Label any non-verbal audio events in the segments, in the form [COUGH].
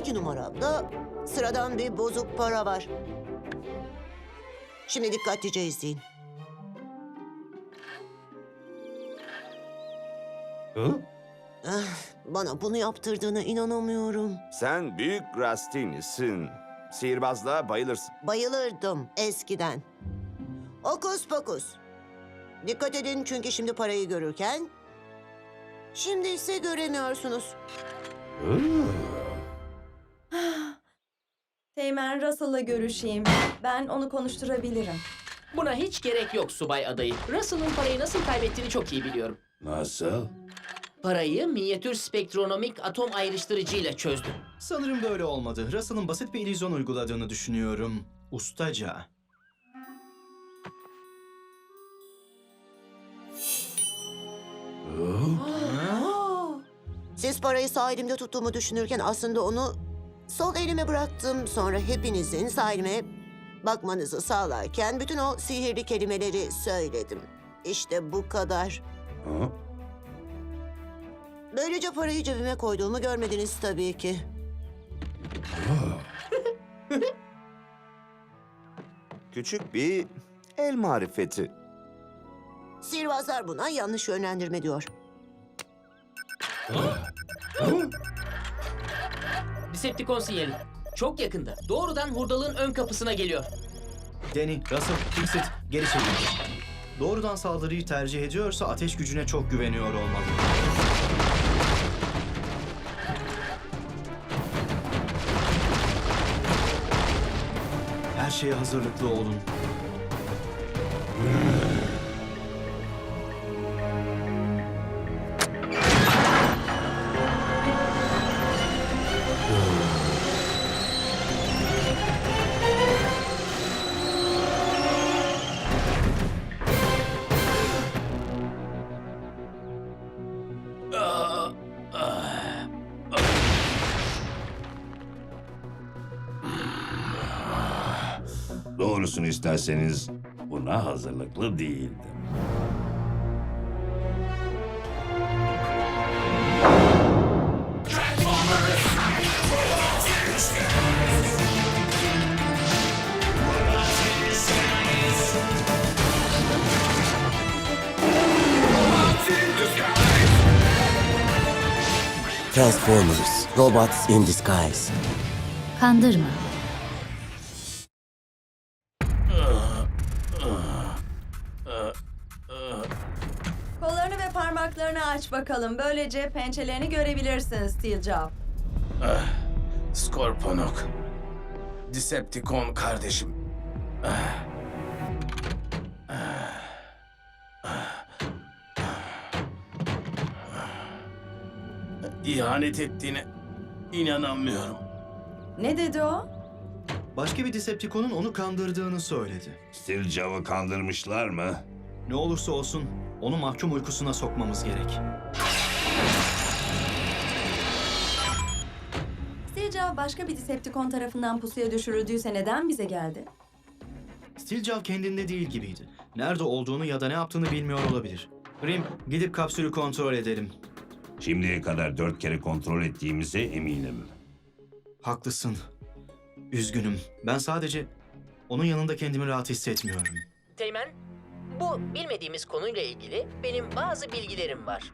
Sonraki numaramda sıradan bir bozuk para var. Şimdi dikkatlice izleyin. Hı? Ah, bana bunu yaptırdığına inanamıyorum. Sen büyük Rastini'sin. Sihirbazlığa bayılırsın. Bayılırdım eskiden. Okus pokus. Dikkat edin çünkü şimdi parayı görürken... Şimdi ise göremiyorsunuz. Hı? [SIGHS] Teğmen Russell'la görüşeyim. Ben onu konuşturabilirim. Buna hiç gerek yok subay adayı. Russell'ın parayı nasıl kaybettiğini çok iyi biliyorum. Nasıl? Parayı minyatür spektronomik atom ayrıştırıcıyla çözdü. Sanırım böyle olmadı. Russell'ın basit bir illüzyon uyguladığını düşünüyorum. Ustaca. [GASPS] Siz parayı sağ elimde tuttuğumu düşünürken aslında onu sol elime bıraktım. Sonra hepinizin sağ elime bakmanızı sağlarken bütün o sihirli kelimeleri söyledim. İşte bu kadar. Hı? Böylece parayı cebime koyduğumu görmediniz tabii ki. [LAUGHS] Küçük bir el marifeti. Sihirbazlar buna yanlış yönlendirme diyor. Decepticon sinyali. Çok yakında. Doğrudan hurdalığın ön kapısına geliyor. Danny, Russell, Fixit geri çekildi. Doğrudan saldırıyı tercih ediyorsa ateş gücüne çok güveniyor olmalı. Her şeye hazırlıklı olun. Doğrusunu isterseniz buna hazırlıklı değildim. Transformers, robots in disguise. Kandırma. Aç bakalım. Böylece pençelerini görebilirsin Steeljaw. Skorponok. Decepticon kardeşim. Ah. Ah. Ah. İhanet ettiğine inanamıyorum. Ne dedi o? Başka bir Decepticon'un onu kandırdığını söyledi. Stilcav'ı kandırmışlar mı? Ne olursa olsun onu mahkum uykusuna sokmamız gerek. Steeljaw başka bir Decepticon tarafından pusuya düşürüldüyse neden bize geldi? Stilcav kendinde değil gibiydi. Nerede olduğunu ya da ne yaptığını bilmiyor olabilir. Grim, gidip kapsülü kontrol edelim. Şimdiye kadar dört kere kontrol ettiğimize eminim. Haklısın. Üzgünüm. Ben sadece onun yanında kendimi rahat hissetmiyorum. Teğmen, bu bilmediğimiz konuyla ilgili benim bazı bilgilerim var.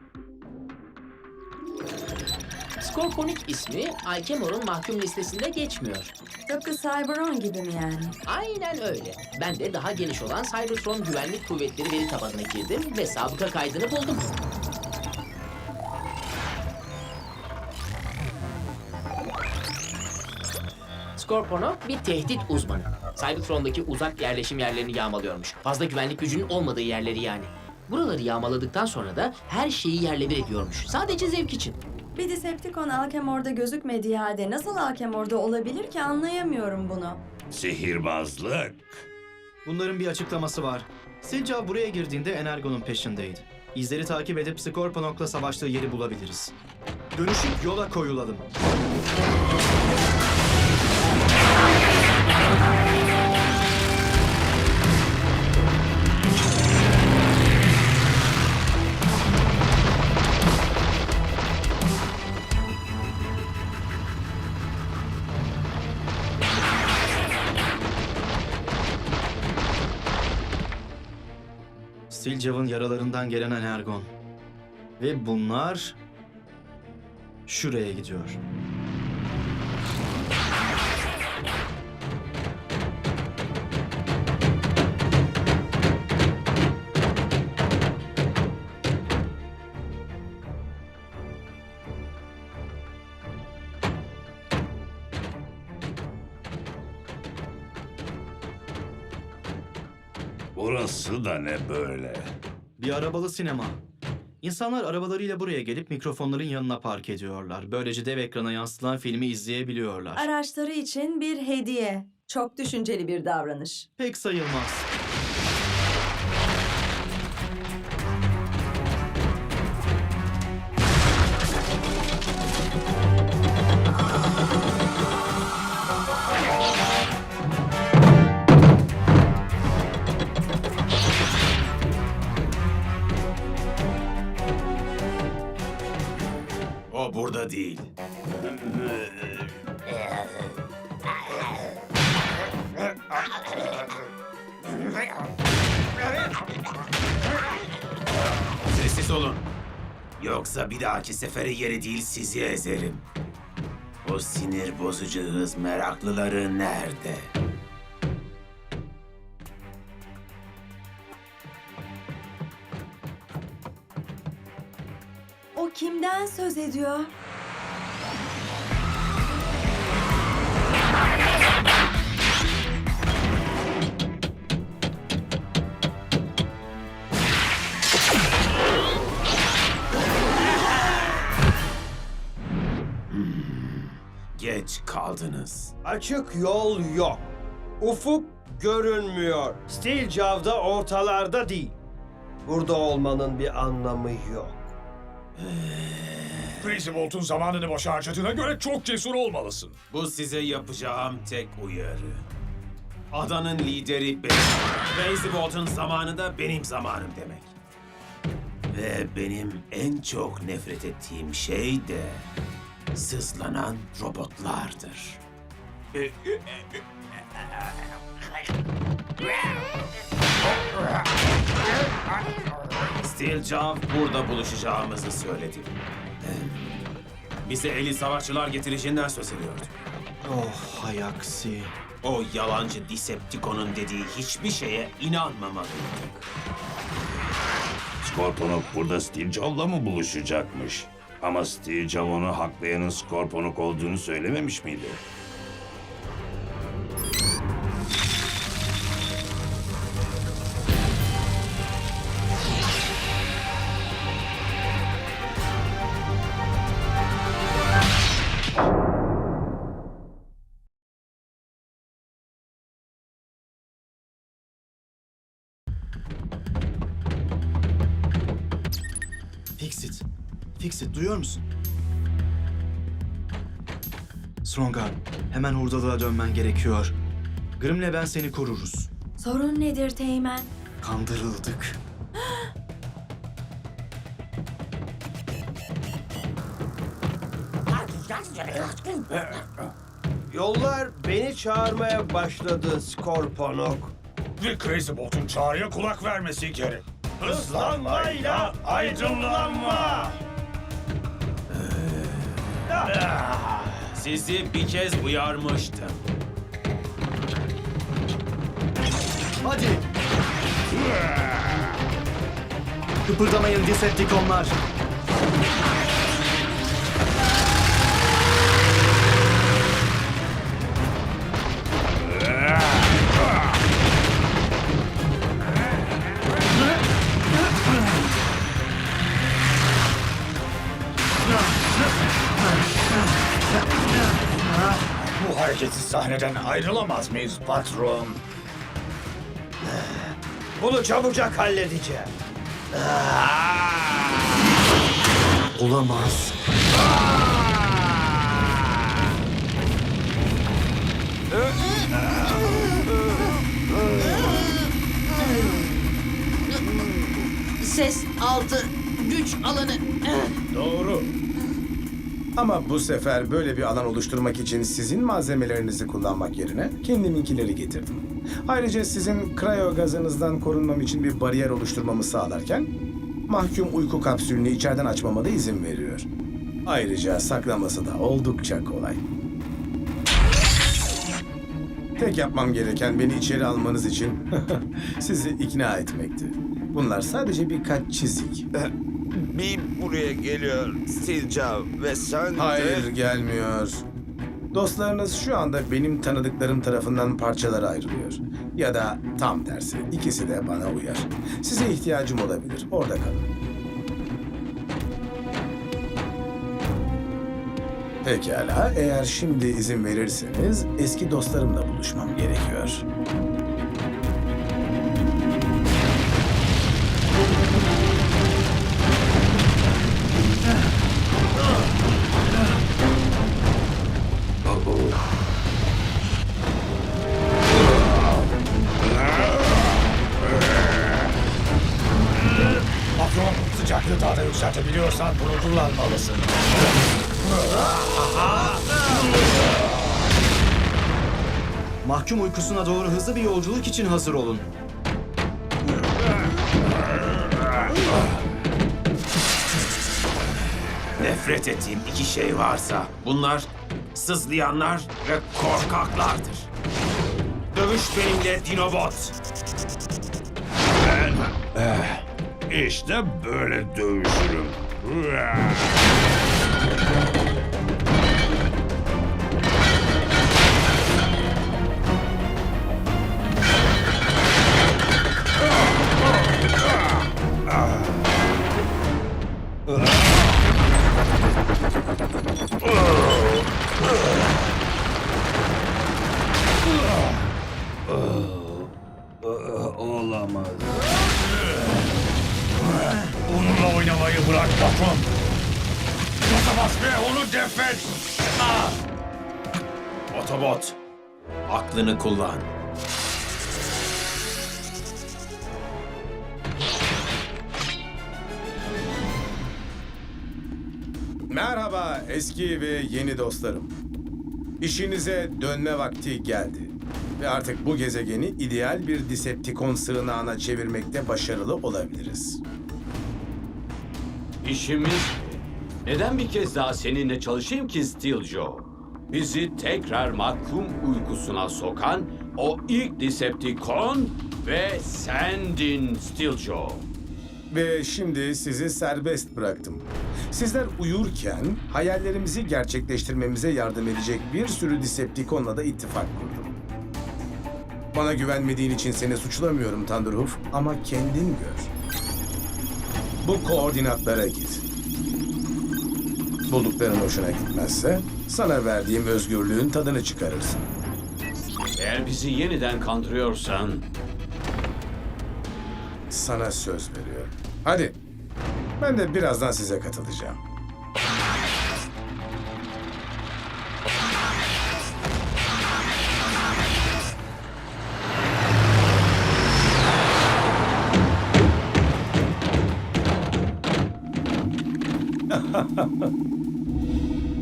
Skorponik ismi Alkemor'un mahkum listesinde geçmiyor. Tıpkı Cyberon gibi mi yani? Aynen öyle. Ben de daha geniş olan Cybertron Güvenlik Kuvvetleri veri tabanına girdim ve sabıka kaydını buldum. Scorponok bir tehdit uzmanı. Cybertron'daki uzak yerleşim yerlerini yağmalıyormuş. Fazla güvenlik gücünün olmadığı yerleri yani. Buraları yağmaladıktan sonra da her şeyi yerle bir ediyormuş. Sadece zevk için. Bir Decepticon Alchemor'da gözükmediği halde nasıl Alchemor'da olabilir ki anlayamıyorum bunu. Sihirbazlık. Bunların bir açıklaması var. Stilcav buraya girdiğinde Energon'un peşindeydi. İzleri takip edip Scorponok'la savaştığı yeri bulabiliriz. Dönüşüp yola koyulalım. Siljav'ın yaralarından gelen energon. Ve bunlar şuraya gidiyor. Burası da ne böyle? Bir arabalı sinema. İnsanlar arabalarıyla buraya gelip mikrofonların yanına park ediyorlar. Böylece dev ekrana yansıtılan filmi izleyebiliyorlar. Araçları için bir hediye. Çok düşünceli bir davranış. Pek sayılmaz. O burada değil. Sessiz olun. Yoksa bir dahaki sefere yeri değil sizi ezerim. O sinir bozucu hız meraklıları nerede? O kimden söz ediyor? Açık yol yok. Ufuk görünmüyor. Steel Jav'da ortalarda değil. Burada olmanın bir anlamı yok. [SIGHS] Crazy Bolt'un zamanını boşa harcadığına göre çok cesur olmalısın. Bu size yapacağım tek uyarı. Adanın lideri benim. Crazy Bolt'un zamanı da benim zamanım demek. Ve benim en çok nefret ettiğim şey de sızlanan robotlardır. Steel Jaw burada buluşacağımızı söyledi. Bize eli savaşçılar getireceğinden söz ediyordu. Oh hay aksi. O yalancı Decepticon'un dediği hiçbir şeye inanmamalıydık. Scorponok burada Steve Jobs'la mı buluşacakmış? Ama Jobs onu haklayanın Scorponok olduğunu söylememiş miydi? Fixit duyuyor musun? Strongarm, hemen hurdalığa dönmen gerekiyor. Grim'le ben seni koruruz. Sorun nedir Teğmen? Kandırıldık. Yollar beni çağırmaya başladı Skorponok. Ve Crazy Bolt'un çağrıya kulak vermesi gerek. Hızlanmayla aydınlanma. Sizi bir kez uyarmıştım. Hadi! Kıpırdamayın Decepticonlar. Bu hareketsiz sahneden ayrılamaz mıyız patron? Bunu çabucak halledeceğim. Olamaz. Ses altı güç alanı. Doğru. Ama bu sefer böyle bir alan oluşturmak için sizin malzemelerinizi kullanmak yerine kendiminkileri getirdim. Ayrıca sizin krayo gazınızdan korunmam için bir bariyer oluşturmamı sağlarken mahkum uyku kapsülünü içeriden açmama da izin veriyor. Ayrıca saklaması da oldukça kolay. Tek yapmam gereken beni içeri almanız için [LAUGHS] sizi ikna etmekti. Bunlar sadece birkaç çizik. Bir buraya geliyor Stilcav ve sen de- Hayır gelmiyor. Dostlarınız şu anda benim tanıdıklarım tarafından parçalara ayrılıyor. Ya da tam tersi ikisi de bana uyar. Size ihtiyacım olabilir. Orada kalın. Pekala, eğer şimdi izin verirseniz eski dostlarımla buluşmam gerekiyor. Mahkum uykusuna doğru hızlı bir yolculuk için hazır olun. Nefret ettiğim iki şey varsa bunlar sızlayanlar ve korkaklardır. Dövüş benimle Dinobot. İşte böyle dövüşürüm. Olamaz. Onunla oynamayı bırak patron. Bas ve onu defet. Otobot, aklını kullan. Merhaba eski ve yeni dostlarım. İşinize dönme vakti geldi. Ve artık bu gezegeni ideal bir Decepticon sığınağına çevirmekte başarılı olabiliriz. İşimiz mi? Neden bir kez daha seninle çalışayım ki Steel Joe? Bizi tekrar mahkum uykusuna sokan o ilk Decepticon ve sendin Steel Joe. Ve şimdi sizi serbest bıraktım. Sizler uyurken hayallerimizi gerçekleştirmemize yardım edecek bir sürü Decepticon'la da ittifak kurdum. Bana güvenmediğin için seni suçlamıyorum Thunderhoof ama kendin gör. Bu koordinatlara git. Buldukların hoşuna gitmezse sana verdiğim özgürlüğün tadını çıkarırsın. Eğer bizi yeniden kandırıyorsan Sana söz veriyorum. Hadi. Ben de birazdan size katılacağım. [LAUGHS]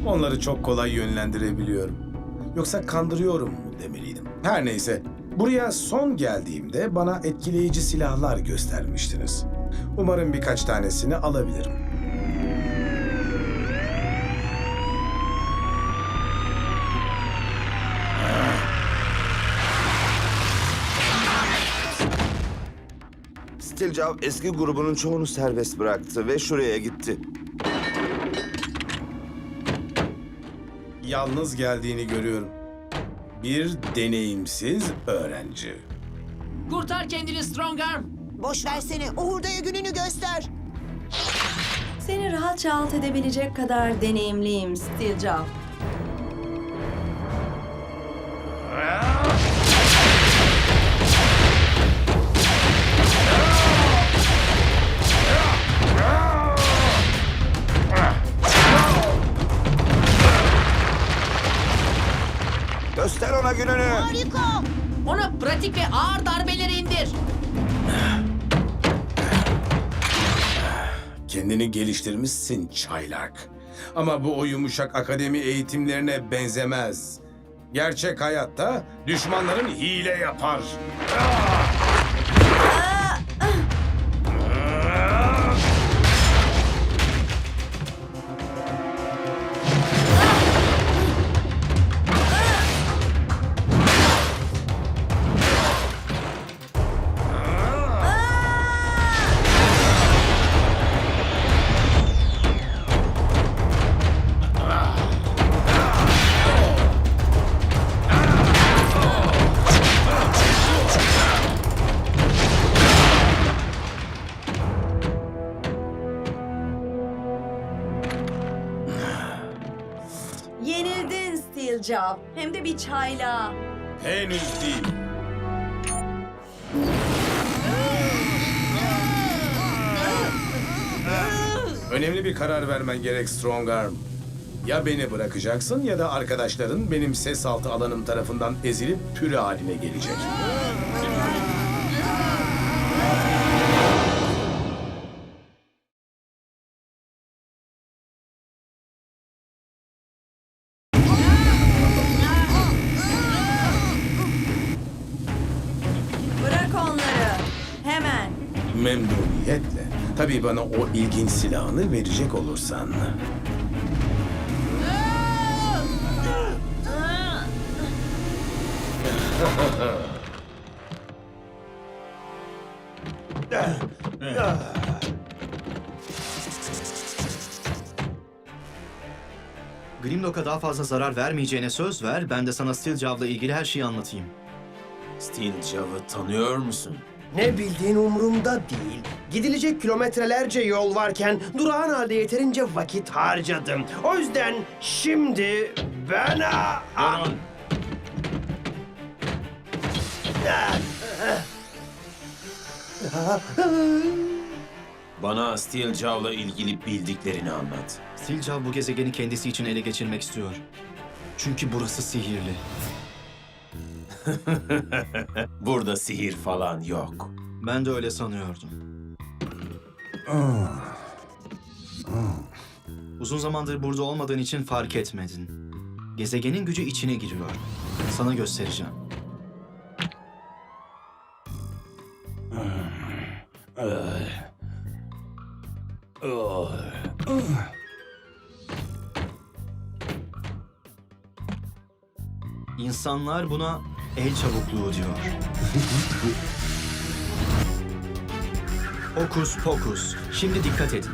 Onları çok kolay yönlendirebiliyorum. Yoksa kandırıyorum mu demeliydim. Her neyse, buraya son geldiğimde bana etkileyici silahlar göstermiştiniz. Umarım birkaç tanesini alabilirim. Stilcav eski grubunun çoğunu serbest bıraktı ve şuraya gitti. Yalnız geldiğini görüyorum. Bir deneyimsiz öğrenci. Kurtar kendini Strongarm. Boş versene. O hurdaya gününü göster. Seni rahatça alt edebilecek kadar deneyimliyim Steeljaw. Ona gününü. Harika. Ona pratik ve ağır darbeleri indir. Kendini geliştirmişsin çaylak. Ama bu o yumuşak akademi eğitimlerine benzemez. Gerçek hayatta düşmanların hile yapar. Yenildin Jaw. Hem de bir çayla. Henüz değil. Önemli bir karar vermen gerek Strongarm. Ya beni bırakacaksın ya da arkadaşların benim ses altı alanım tarafından ezilip püre haline gelecek. Memnuniyetle. Tabii bana o ilginç silahını verecek olursan. Grimlock'a daha fazla zarar vermeyeceğine söz ver, ben de sana Steel Jaw'la ilgili her şeyi anlatayım. Steel Jav'ı tanıyor musun? Ne bildiğin umurumda değil. Gidilecek kilometrelerce yol varken durağan halde yeterince vakit harcadım. O yüzden şimdi bana... Durun. Bana Steel ilgili bildiklerini anlat. Jaw bu gezegeni kendisi için ele geçirmek istiyor. Çünkü burası sihirli. [LAUGHS] Burada sihir falan yok. Ben de öyle sanıyordum. Uzun zamandır burada olmadığın için fark etmedin. Gezegenin gücü içine giriyor. Sana göstereceğim. İnsanlar buna el çabukluğu diyor. Hokus pokus. Şimdi dikkat edin.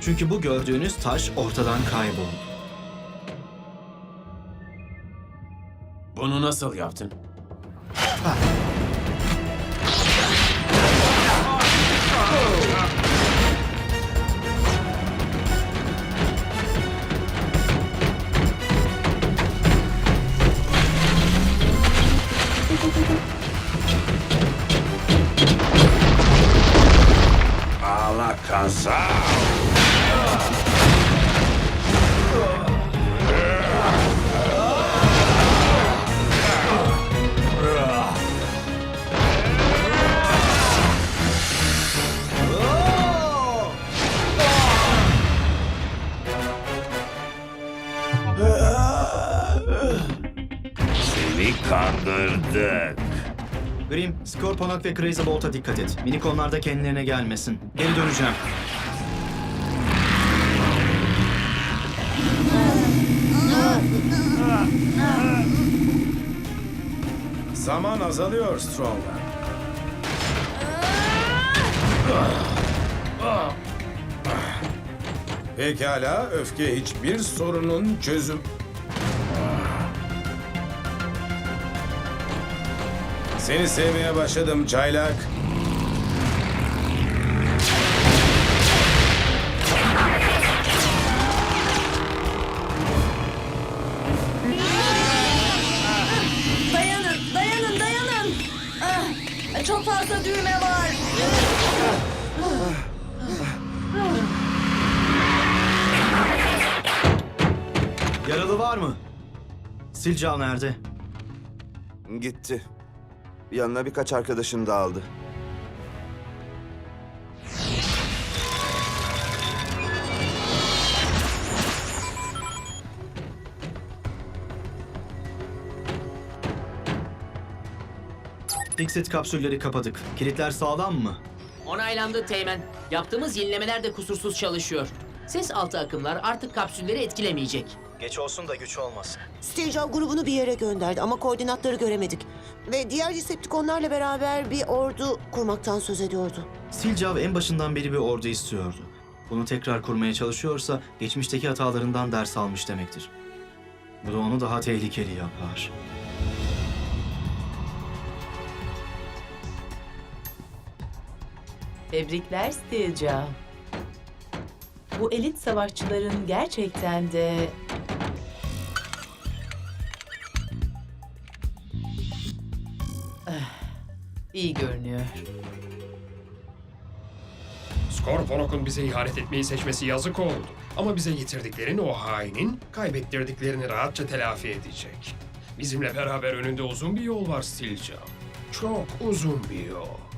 Çünkü bu gördüğünüz taş ortadan kayboldu. Bunu nasıl yaptın? Alakazam. Seni kandırdık. Grim, Scorponok ve Crazy Bolt'a dikkat et. Minikonlar da kendilerine gelmesin. Geri döneceğim. Zaman azalıyor Strongarm. Pekala, öfke hiçbir sorunun çözüm... Seni sevmeye başladım çaylak. Dayanın, dayanın, dayanın. Ah, çok fazla düğme var. Yaralı var mı? Silcav nerede? Gitti. Yanına birkaç arkadaşını da aldı. Dixit kapsülleri kapadık. Kilitler sağlam mı? Onaylandı Teğmen. Yaptığımız yenilemeler de kusursuz çalışıyor. Ses altı akımlar artık kapsülleri etkilemeyecek. Geç olsun da güç olmasın. Steve Jobs grubunu bir yere gönderdi ama koordinatları göremedik. Ve diğer Decepticonlarla beraber bir ordu kurmaktan söz ediyordu. Silcav en başından beri bir ordu istiyordu. Bunu tekrar kurmaya çalışıyorsa geçmişteki hatalarından ders almış demektir. Bu da onu daha tehlikeli yapar. Tebrikler Steeljaw. Bu elit savaşçıların gerçekten de... iyi görünüyor. Scorponok'un bize ihanet etmeyi seçmesi yazık oldu. Ama bize getirdiklerini o hainin kaybettirdiklerini rahatça telafi edecek. Bizimle beraber önünde uzun bir yol var Stilca. Çok uzun bir yol.